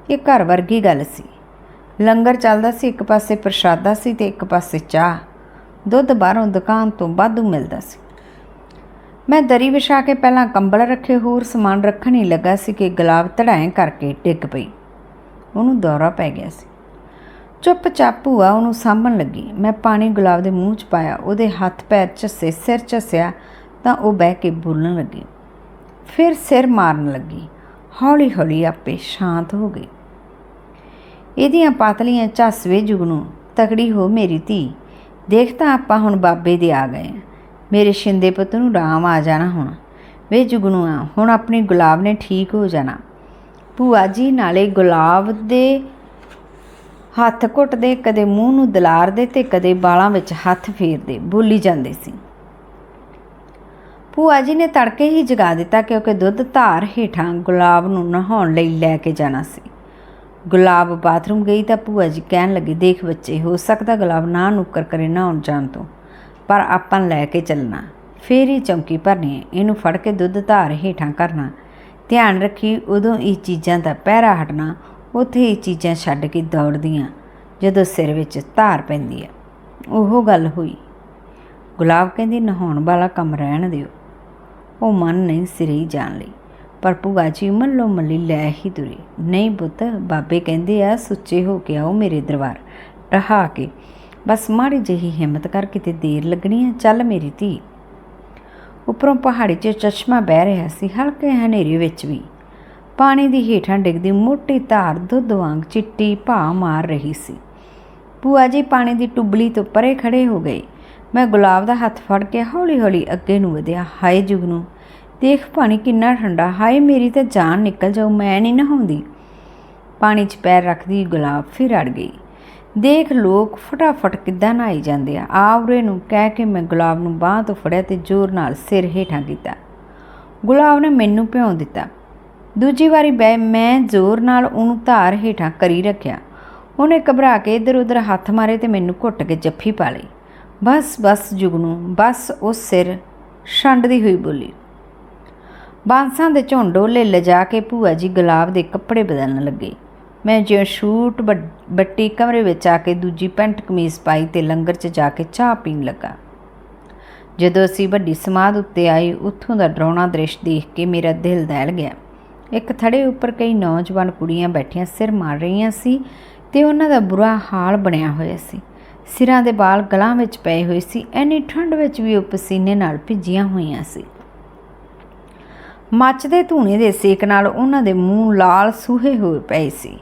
ਇਹ ਘਰ ਵਰਗੀ ਗੱਲ ਸੀ। ਲੰਗਰ ਚੱਲਦਾ ਸੀ, ਇੱਕ ਪਾਸੇ ਪ੍ਰਸ਼ਾਦਾ ਸੀ ਤੇ ਇੱਕ ਪਾਸੇ ਚਾਹ। ਦੁੱਧ ਬਾਹਰੋਂ ਦੁਕਾਨ ਤੋਂ ਵਾਧੂ ਮਿਲਦਾ ਸੀ। ਮੈਂ ਦਰੀ ਵਿਛਾ ਕੇ ਪਹਿਲਾਂ ਕੰਬਲ ਰੱਖੇ, ਹੋਰ ਸਮਾਨ ਰੱਖਣ ਹੀ ਲੱਗਾ ਸੀ ਕਿ ਗੁਲਾਬ ਧੜਾਏ ਕਰਕੇ ਡਿੱਗ ਪਈ। ਉਹਨੂੰ ਦੌਰਾ ਪੈ ਗਿਆ ਸੀ। ਚੁੱਪਚਾਪ ਭੂਆ ਉਹਨੂੰ ਸਾਂਭਣ ਲੱਗੀ। ਮੈਂ ਪਾਣੀ ਗੁਲਾਬ ਦੇ ਮੂੰਹ 'ਚ ਪਾਇਆ, ਉਹਦੇ ਹੱਥ ਪੈਰ ਝੱਸੇ, ਸਿਰ ਝੱਸਿਆ ਤਾਂ ਉਹ ਬਹਿ ਕੇ ਬੋਲਣ ਲੱਗੀ। ਫਿਰ ਸਿਰ ਮਾਰਨ ਲੱਗੀ। ਹੌਲੀ ਹੌਲੀ ਆਪੇ ਸ਼ਾਂਤ ਹੋ ਗਈ। ਇਹਦੀਆਂ ਪਾਤਲੀਆਂ ਝੱਸਵੇ ਜੁਗਨੂੰ, ਤਕੜੀ ਹੋ ਮੇਰੀ ਧੀ। ਦੇਖ ਤਾਂ ਆਪਾਂ ਹੁਣ ਬਾਬੇ ਦੇ ਆ ਗਏ ਆਂ। ਮੇਰੇ ਸ਼ਿੰਦੇ ਪੁੱਤ ਨੂੰ ਰਾਮ ਆ ਜਾਣਾ ਹੁਣ। ਵੇ ਜੁਗਨੂੰ ਆ ਹੁਣ ਆਪਣੇ ਗੁਲਾਬ ਨੇ ਠੀਕ ਹੋ ਜਾਣਾ। ਭੂਆ ਜੀ ਨਾਲੇ ਗੁਲਾਬ ਦੇ ਹੱਥ ਘੁੱਟਦੇ, ਕਦੇ ਮੂੰਹ ਨੂੰ ਦਲਾਰਦੇ ਤੇ ਕਦੇ ਬਾਲਾਂ ਵਿੱਚ ਹੱਥ ਫੇਰਦੇ। ਬੋਲੀ ਜਾਂਦੇ ਸੀ। ਭੂਆ ਜੀ ਨੇ ਤੜਕੇ ਹੀ ਜਗਾ ਦਿੱਤਾ ਕਿਉਂਕਿ ਦੁੱਧ ਧਾਰ ਹੇਠਾਂ ਗੁਲਾਬ ਨੂੰ ਨਹਾਉਣ ਲਈ ਲੈ ਕੇ ਜਾਣਾ ਸੀ। ਗੁਲਾਬ ਬਾਥਰੂਮ ਗਈ ਤਾਂ ਭੂਆ ਜੀ ਕਹਿਣ ਲੱਗੀ, ਦੇਖ ਬੱਚੇ, ਹੋ ਸਕਦਾ ਗੁਲਾਬ ਨਾ ਨੁੱਕਰ ਕਰੇ ਨਹਾਉਣ ਜਾਣ ਤੋਂ। ਪਰ ਆਪਾਂ ਲੈ ਕੇ ਚੱਲਣਾ। ਫੇਰ ਹੀ ਚੌਂਕੀ ਭਰਨੀ ਹੈ। ਇਹਨੂੰ ਫੜ ਕੇ ਦੁੱਧ ਧਾਰ ਹੇਠਾਂ ਕਰਨਾ। ਧਿਆਨ ਰੱਖੀ ਉਦੋਂ ਇਹ ਚੀਜ਼ਾਂ ਦਾ ਪਹਿਰਾ ਹਟਣਾ, ਉੱਥੇ ਇਹ ਚੀਜ਼ਾਂ ਛੱਡ ਕੇ ਦੌੜਦੀਆਂ, ਜਦੋਂ ਸਿਰ ਵਿੱਚ ਧਾਰ ਪੈਂਦੀ ਹੈ। ਉਹ ਗੱਲ ਹੋਈ। ਗੁਲਾਬ ਕਹਿੰਦੀ, ਨਹਾਉਣ ਵਾਲਾ ਕੰਮ ਰਹਿਣ ਦਿਓ। ਉਹ ਮਨ ਨਹੀਂ ਸਿਰੇ ਜਾਣ ਲਈ। ਪਰ ਭੂਆ ਜੀ ਮੱਲੋ ਮੱਲੀ ਲੈ ਹੀ ਤੁਰੀ। ਨਹੀਂ ਪੁੱਤ, ਬਾਬੇ ਕਹਿੰਦੇ ਆ, ਸੁੱਚੇ ਹੋ ਕੇ ਆਓ ਮੇਰੇ ਦਰਬਾਰ, ਰਹਾ ਕੇ। ਬਸ ਮਾੜੀ ਜਿਹੀ ਹਿੰਮਤ ਕਰ ਕਿਤੇ ਦੇਰ ਲੱਗਣੀ ਹੈ ਚੱਲ ਮੇਰੀ ਧੀ। ਉੱਪਰੋਂ ਪਹਾੜੀ 'ਚ ਚਸ਼ਮਾ ਬਹਿ ਰਿਹਾ ਸੀ, ਹਲਕੇ ਹਨੇਰੇ ਵਿੱਚ ਵੀ। ਪਾਣੀ ਦੀ ਹੇਠਾਂ ਡਿੱਗਦੀ ਮੋਟੀ ਧਾਰ ਦੁੱਧ ਵਾਂਗ ਚਿੱਟੀ ਭਾ ਮਾਰ ਰਹੀ ਸੀ। ਭੂਆ ਜੀ ਪਾਣੀ ਦੀ ਟੁੱਬਲੀ ਤੋਂ ਪਰੇ ਖੜੇ ਹੋ ਗਏ। ਮੈਂ ਗੁਲਾਬ ਦਾ ਹੱਥ ਫੜ ਕੇ ਹੌਲੀ-ਹੌਲੀ ਅੱਗੇ ਨੂੰ ਵਧਿਆ। ਹਾਏ ਜੁਗਨੂ ਦੇਖ ਪਾਣੀ ਕਿੰਨਾ ਠੰਡਾ, ਹਾਏ ਮੇਰੀ ਤਾਂ ਜਾਨ ਨਿਕਲ ਜਾਊ, ਮੈਂ ਨਹੀਂ ਨਹਾਉਂਦੀ। ਪਾਣੀ 'ਚ ਪੈਰ ਰੱਖਦੀ, ਗੁਲਾਬ ਫਿਰ ਅੜ ਗਈ। ਦੇਖ ਲੋਕ ਫਟਾਫਟ ਕਿੱਦਾਂ ਨਹਾਈ ਜਾਂਦੇ ਆ। ਆਵਰੇ ਨੂੰ ਕਹਿ ਕੇ ਮੈਂ ਗੁਲਾਬ ਨੂੰ ਬਾਹ ਤੋਂ ਫੜਿਆ ਤੇ ਜ਼ੋਰ ਨਾਲ ਸਿਰ ਹੇਠਾਂ ਕੀਤਾ। ਗੁਲਾਬ ਨੇ ਮੈਨੂੰ ਭਿਉਂ ਦਿੱਤਾ। ਦੂਜੀ ਵਾਰੀ ਬੈ ਮੈਂ ਜ਼ੋਰ ਨਾਲ ਉਹਨੂੰ ਧਾਰ ਹੇਠਾਂ ਕਰੀ ਰੱਖਿਆ। ਉਹਨੇ ਘਬਰਾ ਕੇ ਇੱਧਰ ਉੱਧਰ ਹੱਥ ਮਾਰੇ ਤੇ ਮੈਨੂੰ ਘੁੱਟ ਕੇ ਜੱਫੀ ਪਾ ਲਈ। ਬਸ ਬਸ ਜੁਗਨੂ, ਬਸ ਉਹ ਸਿਰ ਛੰਡਦੀ ਹੋਈ ਬੋਲੀ। ਬਾਂਸਾਂ ਦੇ ਝੁੰਡ ਉਹਲੇ ਲਿਜਾ ਕੇ ਭੂਆ ਜੀ ਗੁਲਾਬ ਦੇ ਕੱਪੜੇ ਬਦਲਣ ਲੱਗੇ। ਮੈਂ ਜਿਉਂ ਸ਼ੂਟ ਬੱਟ- ਬੱਟੀ ਕਮਰੇ ਵਿੱਚ ਆ ਕੇ ਦੂਜੀ ਪੈਂਟ ਕਮੀਜ਼ ਪਾਈ ਤੇ ਲੰਗਰ 'ਚ ਜਾ ਕੇ ਚਾਹ ਪੀਣ ਲੱਗਾ। ਜਦੋਂ ਅਸੀਂ ਵੱਡੀ ਸਮਾਧ ਉੱਤੇ ਆਏ, ਉੱਥੋਂ ਦਾ ਡਰਾਉਣਾ ਦ੍ਰਿਸ਼ ਦੇਖ ਕੇ ਮੇਰਾ ਦਿਲ ਦਹਿਲ ਗਿਆ। ਇੱਕ ਥੜੇ ਉੱਪਰ ਕਈ ਨੌਜਵਾਨ ਕੁੜੀਆਂ ਬੈਠੀਆਂ ਸਿਰ ਮਾਰ ਰਹੀਆਂ ਸੀ ਤੇ ਉਹਨਾਂ ਦਾ ਬੁਰਾ ਹਾਲ ਬਣਿਆ ਹੋਇਆ ਸੀ। ਸਿਰਾਂ ਦੇ ਵਾਲ ਗਲਾਂ ਵਿੱਚ ਪਏ ਹੋਏ ਸੀ, ਐਨੀ ਠੰਡ ਵਿੱਚ ਵੀ ਉਹ ਪਸੀਨੇ ਨਾਲ ਭਿੱਜੀਆਂ ਹੋਈਆਂ ਸੀ। ਮੱਚਦੇ ਧੂਣੇ ਦੇ ਸੇਕ ਨਾਲ ਉਹਨਾਂ ਦੇ ਮੂੰਹ ਲਾਲ ਸੂਹੇ ਹੋਏ ਪਏ ਸੀ।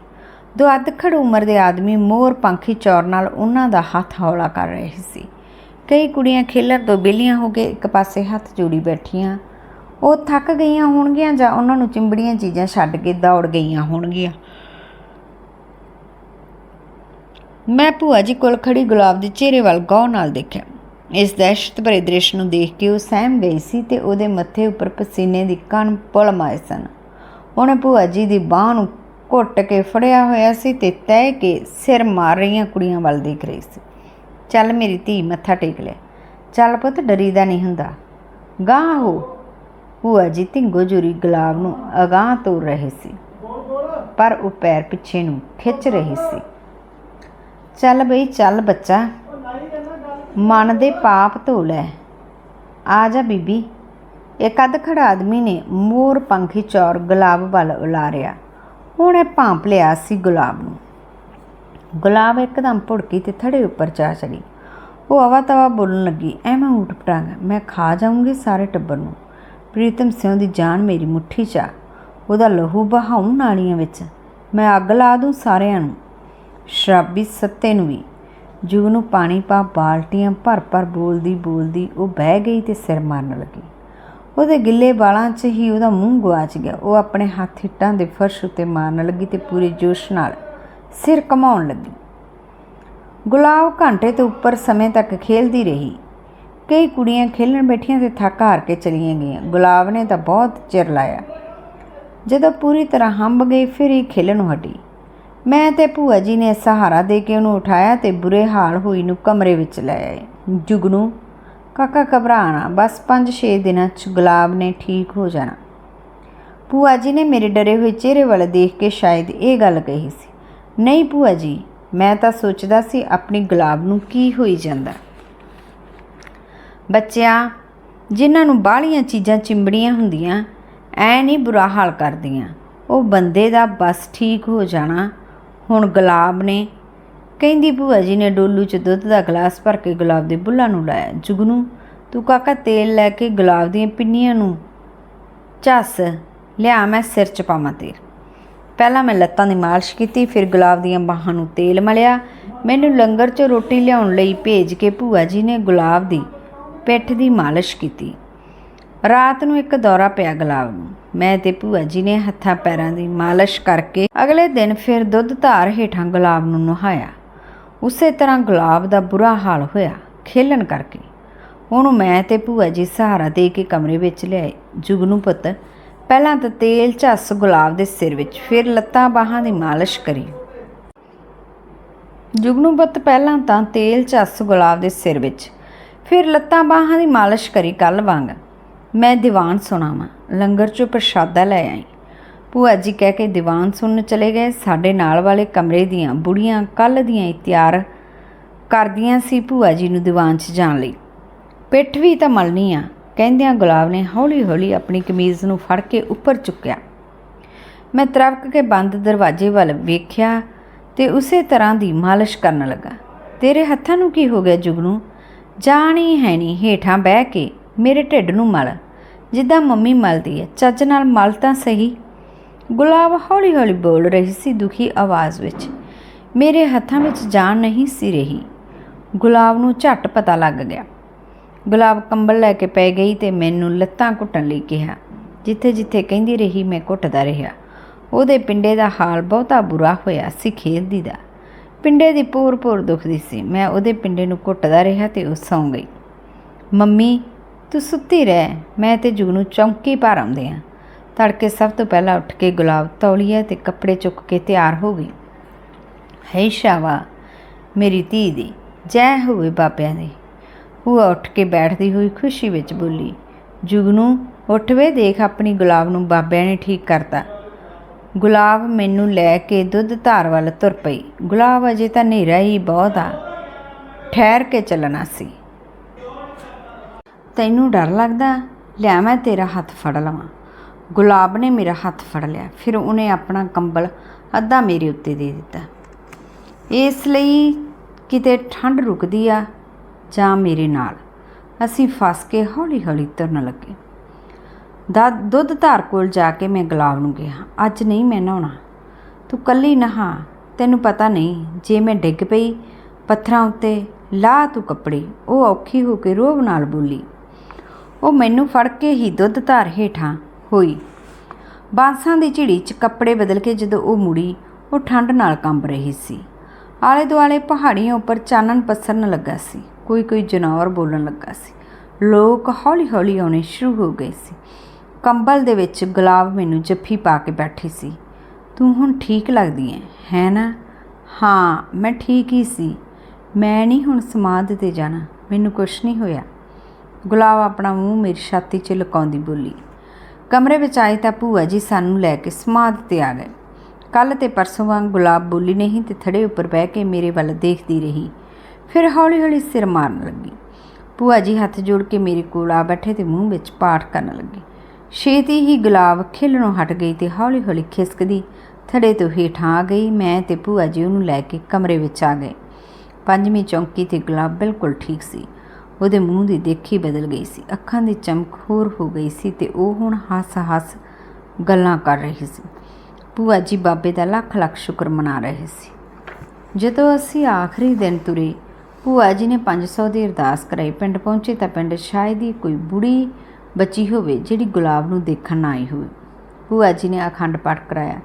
ਦੋ ਅਧਖੜ ਉਮਰ ਦੇ ਆਦਮੀ ਮੋਰ ਪੰਖੀ ਚੌਰ ਨਾਲ ਉਹਨਾਂ ਦਾ ਹੱਥ ਹੌਲਾ ਕਰ ਰਹੇ ਸੀ। ਕਈ ਕੁੜੀਆਂ ਖੇਲਰ ਤੋਂ ਵਿਹਲੀਆਂ ਹੋ ਕੇ ਇੱਕ ਪਾਸੇ ਹੱਥ ਜੋੜੀ ਬੈਠੀਆਂ। ਉਹ ਥੱਕ ਗਈਆਂ ਹੋਣਗੀਆਂ ਜਾਂ ਉਹਨਾਂ ਨੂੰ ਚਿੰਬੜੀਆਂ ਚੀਜ਼ਾਂ ਛੱਡ ਕੇ ਦੌੜ ਗਈਆਂ ਹੋਣਗੀਆਂ। ਮੈਂ ਭੂਆ ਜੀ ਕੋਲ ਖੜੀ ਗੁਲਾਬ ਦੇ ਚਿਹਰੇ ਵੱਲ ਗੌਰ ਨਾਲ ਦੇਖਿਆ। ਇਸ ਦਹਿਸ਼ਤ ਭਰੇ ਦ੍ਰਿਸ਼ ਨੂੰ ਦੇਖ ਕੇ ਉਹ ਸਹਿਮ ਗਈ ਸੀ ਤੇ ਉਹਦੇ ਮੱਥੇ ਉੱਪਰ ਪਸੀਨੇ ਦੀ ਕਣ ਪੁਲਮ ਆਏ ਸਨ। ਉਹਨੇ ਭੂਆ ਜੀ ਦੀ ਬਾਹ ਨੂੰ ਘੁੱਟ ਕੇ ਫੜਿਆ ਹੋਇਆ ਸੀ ਤੇ ਤਹਿ ਕੇ ਸਿਰ ਮਾਰ ਰਹੀਆਂ ਕੁੜੀਆਂ ਵੱਲ ਦੇਖ ਰਹੀ ਸੀ। ਚੱਲ ਮੇਰੀ ਧੀ, ਮੱਥਾ ਟੇਕ ਲੈ। ਚੱਲ ਪੁੱਤ, ਡਰੀਦਾ ਨਹੀਂ ਹੁੰਦਾ। ਗਾਹ ਹੋ। ਭੂਆ ਜੀ ਧਿੰਗੋ ਜੁਰੀ ਗੁਲਾਬ ਨੂੰ ਅਗਾਹ ਤੋਰ ਰਹੇ ਸੀ। ਪਰ ਉਹ ਪੈਰ ਪਿੱਛੇ ਨੂੰ ਖਿੱਚ ਰਹੀ ਸੀ। ਚੱਲ ਬਈ, ਚੱਲ ਬੱਚਾ। ਮਨ ਦੇ ਪਾਪ ਧੋ ਲੈ। ਆ ਜਾ ਬੀਬੀ। ਇੱਕ ਅੱਧ ਖੜਾ ਆਦਮੀ ਨੇ ਮੋਰ ਪੰਖੀ ਚੌਰ ਗੁਲਾਬ ਵੱਲ ਉਲਾਰਿਆ। ਹੁਣ ਇਹ ਭਾਂਪ ਲਿਆ ਸੀ ਗੁਲਾਬ ਨੂੰ। ਗੁਲਾਬ ਇੱਕਦਮ ਭੁੜਕੀ ਤੇ ਥੜੇ ਉੱਪਰ ਜਾ ਚੜੀ ਉਹ ਅਵਾ ਤਵਾ ਬੋਲਣ ਲੱਗੀ, ਐ ਮੈਂ ਊਟ ਪਟਾਂਗਾ। ਮੈਂ ਖਾ ਜਾਊਂਗੀ ਸਾਰੇ ਟੱਬਰ ਨੂੰ। ਪ੍ਰੀਤਮ ਸਿੰਘ ਦੀ ਜਾਨ ਮੇਰੀ ਮੁੱਠੀ 'ਚ ਆ। ਉਹਦਾ ਲਹੂ ਬਹਾਉ ਨਾਲੀਆਂ ਵਿੱਚ ਮੈਂ ਅੱਗ ਲਾ ਦੂੰ ਸਾਰਿਆਂ ਨੂੰ। ਸ਼ਰਾਬੀ ਸੱਤੇ ਨੂੰ ਵੀ। ਜੁਗ ਨੂੰ ਪਾਣੀ ਪਾ, ਬਾਲਟੀਆਂ ਭਰ ਭਰ ਬੋਲਦੀ ਬੋਲਦੀ ਉਹ ਬਹਿ ਗਈ ਤੇ ਸਿਰ ਮਾਰਨ ਲੱਗੀ। ਉਹਦੇ ਗਿੱਲੇ ਵਾਲਾਂ 'ਚ ਹੀ ਉਹਦਾ ਮੂੰਹ ਗਵਾਚ ਗਿਆ। ਉਹ ਆਪਣੇ ਹੱਥ ਹਿੱਟਾਂ ਦੇ ਫਰਸ਼ ਉੱਤੇ ਮਾਰਨ ਲੱਗੀ ਤੇ ਪੂਰੇ ਜੋਸ਼ ਨਾਲ ਸਿਰ ਕਮਾਉਣ ਲੱਗੀ। ਗੁਲਾਬ ਘੰਟੇ ਤੋਂ ਉੱਪਰ ਸਮੇਂ ਤੱਕ ਖੇਲਦੀ ਰਹੀ। ਕਈ ਕੁੜੀਆਂ ਖੇਲਣ ਬੈਠੀਆਂ ਤੇ ਥੱਕ ਹਾਰ ਕੇ ਚਲੀਆਂ ਗਈਆਂ। ਗੁਲਾਬ ਨੇ ਤਾਂ ਬਹੁਤ ਚਿਰ ਲਾਇਆ। ਜਦੋਂ ਪੂਰੀ ਤਰ੍ਹਾਂ ਹੰਬ ਗਈ, ਫਿਰ ਇਹ ਖੇਲਣ ਨੂੰ ਹਟੀ। ਮੈਂ ਤੇ ਭੂਆ ਜੀ ਨੇ ਸਹਾਰਾ ਦੇ ਕੇ ਉਹਨੂੰ ਉਠਾਇਆ ਤੇ ਬੁਰੇ ਹਾਲ ਹੋਈ ਨੂੰ ਕਮਰੇ ਵਿੱਚ ਲੈ ਆਏ। ਜੁਗਨੂ, ਕਾਕਾ ਘਬਰਾਣਾ ਬਸ 5-6 ਦਿਨਾਂ ਚ ਗੁਲਾਬ ਨੇ ਠੀਕ ਹੋ ਜਾਣਾ। ਭੂਆ ਜੀ ਨੇ ਮੇਰੇ ਡਰੇ ਹੋਏ ਚਿਹਰੇ ਵੱਲ ਦੇਖ ਕੇ ਸ਼ਾਇਦ ਇਹ ਗੱਲ ਕਹੀ ਸੀ, ਨਹੀਂ ਭੂਆ ਜੀ, ਮੈਂ ਤਾਂ ਸੋਚਦਾ ਸੀ ਆਪਣੀ ਗੁਲਾਬ ਨੂੰ ਕੀ ਹੋਈ ਜਾਂਦਾ। ਬੱਚਿਆਂ, ਜਿਨ੍ਹਾਂ ਨੂੰ ਬਾਹਲੀਆਂ ਚੀਜ਼ਾਂ ਚਿੰਬੜੀਆਂ ਹੁੰਦੀਆਂ, ਐ ਨਹੀਂ ਬੁਰਾ ਹਾਲ ਕਰਦੀਆਂ। ਉਹ ਬੰਦੇ ਦਾ ਬਸ ਠੀਕ ਹੋ ਜਾਣਾ ਹੁਣ ਗੁਲਾਬ ਨੇ ਕਹਿੰਦੀ ਭੂਆ ਜੀ ਨੇ ਡੋਲੂ 'ਚ ਦੁੱਧ ਦਾ ਗਲਾਸ ਭਰ ਕੇ ਗੁਲਾਬ ਦੇ ਬੁੱਲਾਂ ਨੂੰ ਲਾਇਆ। ਜੁਗਨੂ ਤੂੰ ਕਾਕਾ ਤੇਲ ਲੈ ਕੇ ਗੁਲਾਬ ਦੀਆਂ ਪਿੰਨੀਆਂ ਨੂੰ ਝੱਸ। ਲਿਆ ਮੈਂ ਸਿਰ 'ਚ ਪਾਵਾਂ ਤੇਲ। ਪਹਿਲਾਂ ਮੈਂ ਲੱਤਾਂ ਦੀ ਮਾਲਿਸ਼ ਕੀਤੀ, ਫਿਰ ਗੁਲਾਬ ਦੀਆਂ ਬਾਹਾਂ ਨੂੰ ਤੇਲ ਮਲਿਆ। ਮੈਨੂੰ ਲੰਗਰ 'ਚ ਰੋਟੀ ਲਿਆਉਣ ਲਈ ਭੇਜ ਕੇ ਭੂਆ ਜੀ ਨੇ ਗੁਲਾਬ ਦੀ ਪਿੱਠ ਦੀ ਮਾਲਿਸ਼ ਕੀਤੀ। ਰਾਤ ਨੂੰ ਇੱਕ ਦੌਰਾ ਪਿਆ ਗੁਲਾਬ ਨੂੰ। ਮੈਂ ਤੇ ਭੂਆ ਜੀ ਨੇ ਹੱਥਾਂ ਪੈਰਾਂ ਦੀ ਮਾਲਿਸ਼ ਕਰਕੇ ਅਗਲੇ ਦਿਨ ਫਿਰ ਦੁੱਧ ਧਾਰ ਹੇਠਾਂ ਗੁਲਾਬ ਨੂੰ ਨਹਾਇਆ। ਉਸੇ ਤਰ੍ਹਾਂ ਗੁਲਾਬ ਦਾ ਬੁਰਾ ਹਾਲ ਹੋਇਆ, ਖੇਲਣ ਕਰਕੇ। ਉਹਨੂੰ ਮੈਂ ਤੇ ਭੂਆ ਜੀ ਸਹਾਰਾ ਦੇ ਕੇ ਕਮਰੇ ਵਿੱਚ ਲਿਆਏ। ਜੁਗਨੂ ਪੁੱਤ, ਪਹਿਲਾਂ ਤਾਂ ਤੇਲ ਝੱਸ ਗੁਲਾਬ ਦੇ ਸਿਰ ਵਿੱਚ, ਫਿਰ ਲੱਤਾਂ ਬਾਹਾਂ ਦੀ ਮਾਲਿਸ਼ ਕਰੀ। ਜੁਗਨੂ ਪੁੱਤ, ਪਹਿਲਾਂ ਤਾਂ ਤੇਲ ਝੱਸ ਗੁਲਾਬ ਦੇ ਸਿਰ ਵਿੱਚ, ਫਿਰ ਲੱਤਾਂ ਬਾਹਾਂ ਦੀ ਮਾਲਿਸ਼ ਕਰੀ ਕੱਲ ਵਾਂਗ। ਮੈਂ ਦੀਵਾਨ ਸੁਣਾਵਾਂ, ਲੰਗਰ ਚੋਂ ਪ੍ਰਸ਼ਾਦਾ ਲੈ ਆਈ। ਭੂਆ ਜੀ ਕਹਿ ਕੇ ਦੀਵਾਨ ਸੁਣਨ ਚਲੇ ਗਏ। ਸਾਡੇ ਨਾਲ ਵਾਲੇ ਕਮਰੇ ਦੀਆਂ ਬੁੜੀਆਂ ਕੱਲ ਦੀਆਂ ਹੀ ਤਿਆਰ ਕਰਦੀਆਂ ਸੀ ਭੂਆ ਜੀ ਨੂੰ ਦੀਵਾਨ 'ਚ ਜਾਣ ਲਈ। ਪਿੱਠ ਵੀ ਤਾਂ ਮਲਣੀ ਆ, ਕਹਿੰਦਿਆਂ ਗੁਲਾਬ ਨੇ ਹੌਲੀ-ਹੌਲੀ ਆਪਣੀ ਕਮੀਜ਼ ਨੂੰ ਫੜ ਕੇ ਉੱਪਰ ਚੁੱਕਿਆ। ਮੈਂ ਤਰਵਕ ਕੇ ਬੰਦ ਦਰਵਾਜ਼ੇ ਵੱਲ ਵੇਖਿਆ ਤੇ ਉਸੇ ਤਰ੍ਹਾਂ ਦੀ ਮਾਲਿਸ਼ ਕਰਨ ਲੱਗਾ। ਤੇਰੇ ਹੱਥਾਂ ਨੂੰ ਕੀ ਹੋ ਗਿਆ ਜੁਗਨੂ? ਜਾਣੀ ਹੈ ਨਹੀਂ ਹੇਠਾਂ ਬਹਿ ਕੇ। ਮੇਰੇ ਢਿੱਡ ਨੂੰ ਮਲ। ਜਿੱਦਾਂ ਮੰਮੀ ਮਲਦੀ ਹੈ। ਚੱਜ ਨਾਲ ਮਲ ਤਾਂ ਸਹੀ। ਗੁਲਾਬ ਹੌਲੀ-ਹੌਲੀ ਬੋਲ ਰਹੀ ਸੀ ਦੁਖੀ ਆਵਾਜ਼ ਵਿੱਚ। ਮੇਰੇ ਹੱਥਾਂ ਵਿੱਚ ਜਾਨ ਨਹੀਂ ਸੀ ਰਹੀ। ਗੁਲਾਬ ਨੂੰ ਝੱਟ ਪਤਾ ਲੱਗ ਗਿਆ। ਗੁਲਾਬ ਕੰਬਲ ਲੈ ਕੇ ਪੈ ਗਈ ਤੇ ਮੈਨੂੰ ਲੱਤਾਂ ਘੁੱਟਣ ਲਈ ਕਿਹਾ। ਜਿੱਥੇ ਜਿੱਥੇ ਕਹਿੰਦੀ ਰਹੀ, ਮੈਂ ਘੁੱਟਦਾ ਰਿਹਾ। ਉਹਦੇ ਪਿੰਡੇ ਦਾ ਹਾਲ ਬਹੁਤਾ ਬੁਰਾ ਹੋਇਆ ਸੀ ਖੇਲਦੀ ਦਾ। ਪਿੰਡੇ ਦੀ ਪੂਰ ਪੂਰ ਦੁਖਦੀ ਸੀ। ਮੈਂ ਉਹਦੇ ਪਿੰਡੇ ਨੂੰ ਘੁੱਟਦਾ ਰਿਹਾ ਤੇ ਉਹ ਸੌਂ ਗਈ। ਮੰਮੀ ਤੂੰ ਸੁੱਤੀ ਰਹਿ, ਮੈਂ ਤੇ ਜੁਗਨੂ ਚੌਂਕੀ ਪਾਰ ਆਉਂਦੇ ਆ। ਤੜਕੇ ਸਭ ਤੋਂ ਪਹਿਲਾਂ ਉੱਠ ਕੇ ਗੁਲਾਬ ਤੌਲੀਆ ਤੇ ਕੱਪੜੇ ਚੁੱਕ ਕੇ ਤਿਆਰ ਹੋ ਗਈ। ਹੈ ਸ਼ਾਵਾ, ਮੇਰੀ ਧੀ ਦੀ, ਜੈ ਹੋਵੇ ਬਾਬਿਆਂ ਦੀ। ਉਹ ਉੱਠ ਕੇ ਬੈਠਦੀ ਹੋਈ ਖੁਸ਼ੀ ਵਿੱਚ ਬੋਲੀ ਜੁਗਨੂ ਉੱਠ ਵੇ ਦੇਖ ਆਪਣੀ ਗੁਲਾਬ ਨੂੰ ਬਾਬਿਆਂ ਨੇ ਠੀਕ ਕਰਤਾ। ਗੁਲਾਬ ਮੈਨੂੰ ਲੈ ਕੇ ਦੁੱਧ ਧਾਰ ਵੱਲ ਤੁਰ ਪਈ। ਗੁਲਾਬ ਅਜੇ ਤਾਂ ਹਨੇਰਾ ਹੀ ਬਹੁਤ ਆ। ਠਹਿਰ ਕੇ ਚੱਲਣਾ ਸੀ। ਤੈਨੂੰ ਡਰ ਲੱਗਦਾ? ਲਿਆ ਮੈਂ ਤੇਰਾ ਹੱਥ ਫੜ ਲਵਾਂ। ਗੁਲਾਬ ਨੇ ਮੇਰਾ ਹੱਥ ਫੜ ਲਿਆ। ਫਿਰ ਉਹਨੇ ਆਪਣਾ ਕੰਬਲ ਅੱਧਾ ਮੇਰੇ ਉੱਤੇ ਦੇ ਦਿੱਤਾ। ਇਸ ਲਈ ਕਿਤੇ ਠੰਡ ਰੁਕਦੀ ਆ ਜਾਂ ਮੇਰੇ ਨਾਲ? ਅਸੀਂ ਫਸ ਕੇ ਹੌਲੀ-ਹੌਲੀ ਤੁਰਨ ਲੱਗੇ। ਦਾ ਦੁੱਧ ਧਾਰ ਕੋਲ ਜਾ ਕੇ ਮੈਂ ਗੁਲਾਬ ਨੂੰ ਕਿਹਾ, ਅੱਜ ਨਹੀਂ ਮੈਂ ਨਹਾਉਣਾ। ਤੂੰ ਕੱਲੀ ਨਹਾ। ਤੈਨੂੰ ਪਤਾ ਨਹੀਂ, ਜੇ ਮੈਂ ਡਿੱਗ ਪਈ, ਪੱਥਰਾਂ ਉੱਤੇ ਲਾ ਤੂੰ ਕੱਪੜੇ। ਉਹ ਔਖੀ ਹੋ ਕੇ ਰੋਬ ਨਾਲ ਬੋਲੀ ਉਹ ਮੈਨੂੰ ਫੜ ਕੇ ਹੀ ਦੁੱਧ ਧਾਰ ਹੇਠਾਂ ਹੋਈ। ਬਾਂਸਾਂ ਦੀ ਝਿੜੀ 'ਚ ਕੱਪੜੇ ਬਦਲ ਕੇ ਜਦੋਂ ਉਹ ਮੁੜੀ, ਉਹ ਠੰਡ ਨਾਲ ਕੰਬ ਰਹੀ ਸੀ। ਆਲੇ ਦੁਆਲੇ ਪਹਾੜੀਆਂ ਉੱਪਰ ਚਾਨਣ ਪਸਰਨ ਲੱਗਾ ਸੀ। ਕੋਈ ਕੋਈ ਜਨੌਰ ਬੋਲਣ ਲੱਗਾ ਸੀ। ਲੋਕ ਹੌਲੀ-ਹੌਲੀ ਆਉਣੇ ਸ਼ੁਰੂ ਹੋ ਗਏ ਸੀ। ਕੰਬਲ ਦੇ ਵਿੱਚ ਗੁਲਾਬ ਮੈਨੂੰ ਜੱਫੀ ਪਾ ਕੇ ਬੈਠੀ ਸੀ। ਤੂੰ ਹੁਣ ਠੀਕ ਲੱਗਦੀ ਐ, ਹੈ ਨਾ? ਹਾਂ, ਮੈਂ ਠੀਕ ਹੀ ਸੀ। ਮੈਂ ਨਹੀਂ ਹੁਣ ਸਮਾਧ ਤੇ ਜਾਣਾ। ਮੈਨੂੰ ਕੁਛ ਨਹੀਂ ਹੋਇਆ। ਗੁਲਾਬ ਆਪਣਾ ਮੂੰਹ ਮੇਰੀ ਛਾਤੀ 'ਚ ਲੁਕਾਉਂਦੀ ਬੋਲੀ। ਕਮਰੇ ਵਿੱਚ ਆਏ ਤਾਂ ਭੂਆ ਜੀ ਸਾਨੂੰ ਲੈ ਕੇ ਸਮਾਧ ਤੇ ਆ ਗਏ। ਕੱਲ ਤੇ ਪਰਸੋਂ ਵਾਂਗ ਗੁਲਾਬ ਬੋਲੀ ਨਹੀਂ ਤੇ ਥੜੇ ਉੱਪਰ ਬਹਿ ਕੇ ਮੇਰੇ ਵੱਲ ਦੇਖਦੀ ਰਹੀ। ਫਿਰ ਹੌਲੀ-ਹੌਲੀ ਸਿਰ ਮਾਰਨ ਲੱਗੀ। ਭੂਆ ਜੀ ਹੱਥ ਜੋੜ ਕੇ ਮੇਰੇ ਕੋਲ ਆ ਬੈਠੇ ਤੇ ਮੂੰਹ ਵਿੱਚ ਪਾਠ ਕਰਨ ਲੱਗੇ। ਛੇਤੀ ਹੀ ਗੁਲਾਬ ਖਿਲਣੋਂ ਹਟ ਗਈ ਤੇ ਹੌਲੀ-ਹੌਲੀ ਖਿਸਕਦੀ ਥੜੇ ਤੋਂ ਹੇਠਾਂ ਆ ਗਈ। ਮੈਂ ਤੇ ਭੂਆ ਜੀ ਉਹਨੂੰ ਲੈ ਕੇ ਕਮਰੇ ਵਿੱਚ ਆ ਗਏ। ਪੰਜਵੀਂ ਚੌਂਕੀ ਤੇ ਗੁਲਾਬ ਬਿਲਕੁਲ ਠੀਕ ਸੀ। ਉਹਦੇ ਮੂੰਹ ਦੀ ਦੇਖੀ ਬਦਲ ਗਈ ਸੀ। ਅੱਖਾਂ ਦੀ ਚਮਕ ਹੋਰ ਹੋ ਗਈ ਸੀ ਤੇ ਉਹ ਹੁਣ ਹੱਸ-ਹੱਸ ਗੱਲਾਂ ਕਰ ਰਹੀ ਸੀ। ਭੂਆ ਜੀ ਬਾਬੇ ਦਾ ਲੱਖ ਲੱਖ ਸ਼ੁਕਰ ਮਨਾ ਰਹੇ ਸੀ। ਜਦੋਂ ਅਸੀਂ ਆਖਰੀ ਦਿਨ ਤੁਰੇ, ਭੂਆ ਜੀ ਨੇ 500 ਦੀ ਅਰਦਾਸ ਕਰਾਈ। ਪਿੰਡ ਪਹੁੰਚੇ ਤਾਂ ਪਿੰਡ ਸ਼ਾਇਦ ਹੀ ਕੋਈ ਬੁੜੀ ਬੱਚੀ ਹੋਵੇ ਜਿਹੜੀ ਗੁਲਾਬ ਨੂੰ ਦੇਖਣ ਨਾ ਆਈ ਹੋਵੇ। ਭੂਆ ਜੀ ਨੇ ਅਖੰਡ ਪਾਠ ਕਰਾਇਆ।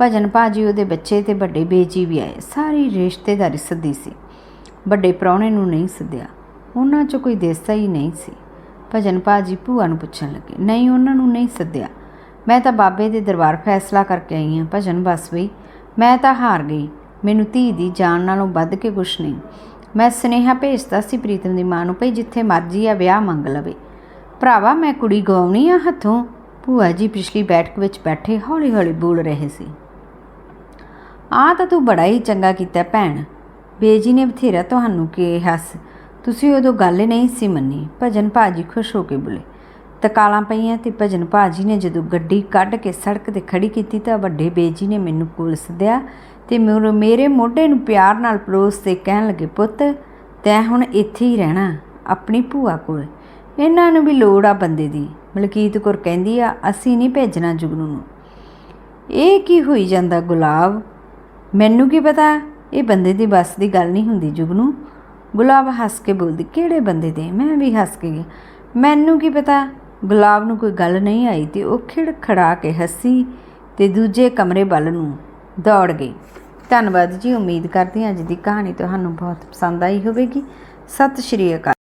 ਭਜਨ ਭਾਜੀ ਉਹਦੇ ਬੱਚੇ ਤੇ ਵੱਡੇ ਬੇਜੀ ਵੀ ਆਏ। ਸਾਰੀ ਰਿਸ਼ਤੇਦਾਰੀ ਸੱਦੀ ਸੀ। ਵੱਡੇ ਪ੍ਰਾਹੁਣੇ ਨੂੰ ਨਹੀਂ ਸੱਦਿਆ। ਉਹਨਾਂ 'ਚ ਕੋਈ ਦੇਸਾ ਹੀ ਨਹੀਂ ਸੀ। ਭਜਨ ਭਾਜੀ ਭੂਆ ਨੂੰ ਪੁੱਛਣ ਲੱਗੇ, ਨਹੀਂ, ਉਹਨਾਂ ਨੂੰ ਨਹੀਂ ਸੱਦਿਆ। ਮੈਂ ਤਾਂ ਬਾਬੇ ਦੇ ਦਰਬਾਰ ਫੈਸਲਾ ਕਰਕੇ ਆਈ ਹਾਂ, ਭਜਨ ਬਸ ਵੀ ਮੈਂ ਤਾਂ ਹਾਰ ਗਈ। ਮੈਨੂੰ ਧੀ ਦੀ ਜਾਨ ਨਾਲੋਂ ਵੱਧ ਕੇ ਕੁਛ ਨਹੀਂ। ਮੈਂ ਸਨੇਹਾ ਭੇਜਤਾ ਸੀ ਪ੍ਰੀਤਮ ਦੀ ਮਾਂ ਨੂੰ, ਭਈ ਜਿੱਥੇ ਮਰਜ਼ੀ ਆ ਵਿਆਹ ਮੰਗ ਲਵੇ। ਭਰਾਵਾ, ਮੈਂ ਕੁੜੀ ਗਵਾਉਣੀ ਆ ਹੱਥੋਂ? ਭੂਆ ਜੀ ਪਿਛਲੀ ਬੈਠਕ ਵਿੱਚ ਬੈਠੇ ਹੌਲੀ-ਹੌਲੀ ਬੋਲ ਰਹੇ ਸੀ। ਆ ਤਾਂ ਤੂੰ ਬੜਾ ਹੀ ਚੰਗਾ ਕੀਤਾ ਭੈਣ। ਬੇਜੀ ਨੇ ਬਥੇਰਾ ਤੁਹਾਨੂੰ ਕਿਹਾ ਸੀ। ਤੁਸੀਂ ਉਦੋਂ ਗੱਲ ਨਹੀਂ ਸੀ ਮੰਨੀ। ਭਜਨ ਭਾਜੀ ਖੁਸ਼ ਹੋ ਕੇ ਬੋਲੇ। ਤਕਾਲਾਂ ਪਈਆਂ ਤੇ ਭਜਨ ਭਾਜੀ ਨੇ ਜਦੋਂ ਗੱਡੀ ਕੱਢ ਕੇ ਸੜਕ ਤੇ ਖੜੀ ਕੀਤੀ ਤਾਂ ਵੱਡੇ ਬੇਜੀ ਨੇ ਮੈਨੂੰ ਕੋਲ ਸੱਦਿਆ ਤੇ ਮੇਰੇ ਮੇਰੇ ਮੋਢੇ ਨੂੰ ਪਿਆਰ ਨਾਲ ਪਰੋਸ ਤੇ ਕਹਿਣ ਲੱਗੇ, ਪੁੱਤ, ਤੈਂ ਹੁਣ ਇੱਥੇ ਹੀ ਰਹਿਣਾ, ਆਪਣੀ ਭੂਆ ਕੋਲ। ਇਹਨਾਂ ਨੂੰ ਵੀ ਲੋੜ ਆ ਬੰਦੇ ਦੀ ਮਲਕੀਤ ਕੌਰ ਕਹਿੰਦੀ ਆ, ਅਸੀਂ ਨਹੀਂ ਭੇਜਣਾ ਜੁਗਨੂ ਨੂੰ। ਇਹ ਕੀ ਹੋਈ ਜਾਂਦਾ ਗੁਲਾਬ? ਮੈਨੂੰ ਕੀ ਪਤਾ? ਇਹ ਬੰਦੇ ਦੀ ਬਸ ਦੀ ਗੱਲ ਨਹੀਂ ਹੁੰਦੀ ਜੁਗਨੂ। ਗੁਲਾਬ ਹੱਸ ਕੇ ਬੋਲਦੀ, ਕਿਹੜੇ ਬੰਦੇ ਦੇ? ਮੈਂ ਵੀ ਹੱਸ ਕੇ ਗਿਆ ਮੈਨੂੰ ਕੀ ਪਤਾ? ਗੁਲਾਬ ਨੂੰ ਕੋਈ ਗੱਲ ਨਹੀਂ ਆਈ ਤੇ ਉਹ ਖਿੜ ਖੜਾ ਕੇ ਹੱਸੀ ਤੇ ਦੂਜੇ ਕਮਰੇ ਵੱਲ ਨੂੰ ਦੌੜ ਗਈ। ਧੰਨਵਾਦ ਜੀ, ਉਮੀਦ ਕਰਦੀ ਹਾਂ ਅੱਜ ਦੀ ਕਹਾਣੀ ਤੁਹਾਨੂੰ ਬਹੁਤ ਪਸੰਦ ਆਈ ਹੋਵੇਗੀ। ਸਤਿ ਸ਼੍ਰੀ ਅਕਾਲ।